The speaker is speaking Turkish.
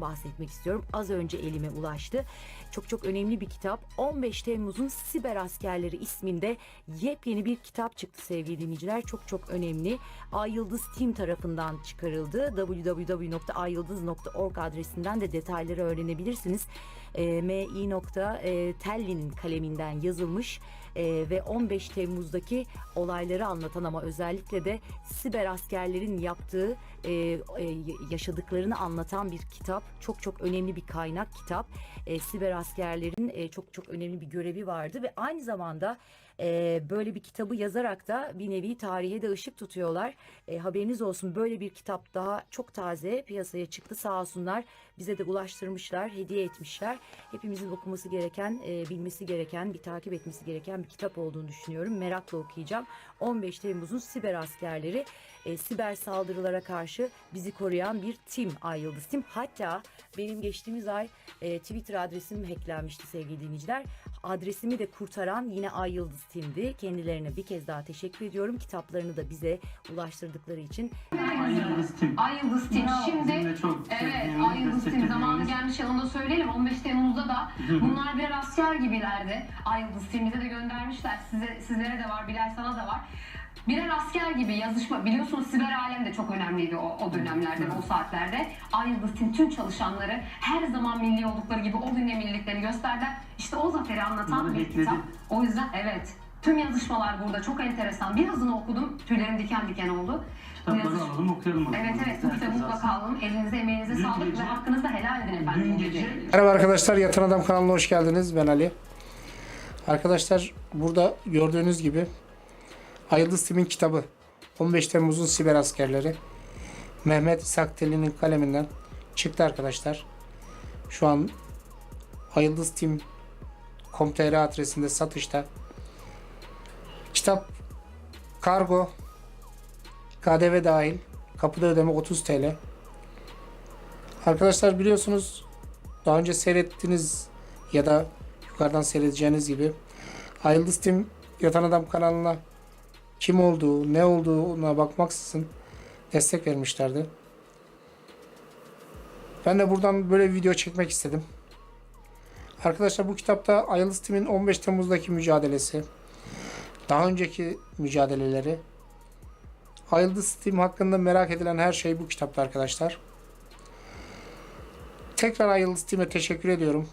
bahsetmek istiyorum. Az önce elime ulaştı. Çok çok önemli bir kitap. 15 Temmuz'un Siber Askerleri isminde yepyeni bir kitap çıktı sevgili dinleyiciler. Çok çok önemli. Ay Yıldız Team tarafından çıkarıldı. www.ayyıldız.org adresinden de detayları öğrenebilirsiniz. E, M.I. kaleminden yazılmış e, ve 15 Temmuz'daki olayları anlatan ama özellikle de siber askerlerin yaptığı e, e, yaşadıklarını anlatan bir kitap. Çok çok önemli bir kaynak kitap. E, siber askerlerin e, çok çok önemli bir görevi vardı ve aynı zamanda e, böyle bir kitabı yazarak da bir nevi tarihe de ışık tutuyorlar. E, haberiniz olsun böyle bir kitap daha çok taze piyasaya çıktı sağ olsunlar. Bize de ulaştırmışlar, hediye etmişler. Hepimizin okuması gereken, e, bilmesi gereken, bir takip etmesi gereken bir kitap olduğunu düşünüyorum. Merakla okuyacağım. 15 Temmuz'un siber askerleri, e, siber saldırılara karşı bizi koruyan bir tim Ay Yıldız Tim. Hatta benim geçtiğimiz ay e, Twitter adresim hacklenmişti sevgili dinleyiciler. Adresimi de kurtaran yine Ay Yıldız Tim'di. Kendilerine bir kez daha teşekkür ediyorum. Kitaplarını da bize ulaştırdıkları için. Ay Yıldız Tim. Ay Yıldız Tim. Şimdi çok evet Ay Yıldız Tim zamanı gelmiş onu da söyleyelim. 15 Temmuz'da da bunlar birer asker gibilerdi. Ay Yıldız Tim'imize de göndermişler. Size, sizlere de var, Bilal sana da var. Birer asker gibi yazışma, biliyorsunuz siber alem de çok önemliydi o, o dönemlerde, o saatlerde. Ay Yıldız Tim tüm çalışanları her zaman milli oldukları gibi o günle milliliklerini gösterdiler. İşte o zaferi anlatan Bunları bir bekledi. kitap. O yüzden evet, tüm yazışmalar burada çok enteresan. Birazını okudum, tüylerim diken diken oldu. Bu Kitapları yazış- alalım okuyalım. bakalım. Evet evet bu kitabı mutlaka alın. Elinize emeğinize Dün sağlık gece- ve hakkınızı da helal edin efendim. Dün bu gece Merhaba arkadaşlar Yatan Adam kanalına hoş geldiniz. Ben Ali. Arkadaşlar burada gördüğünüz gibi Ayıldız Tim'in kitabı 15 Temmuz'un siber askerleri Mehmet İshak Teli'nin kaleminden çıktı arkadaşlar. Şu an Ayıldız Tim com.tr adresinde satışta. Kitap kargo KDV dahil kapıda ödeme 30 TL. Arkadaşlar biliyorsunuz daha önce seyrettiniz ya da yukarıdan seyredeceğiniz gibi Ayıldız Tim Yatan Adam kanalına kim olduğu, ne olduğuna bakmaksızın destek vermişlerdi. Ben de buradan böyle bir video çekmek istedim. Arkadaşlar bu kitapta Ayıldız Tim'in 15 Temmuz'daki mücadelesi, daha önceki mücadeleleri, Ayıldız Tim hakkında merak edilen her şey bu kitapta arkadaşlar. Tekrar Ayıldız Tim'e teşekkür ediyorum.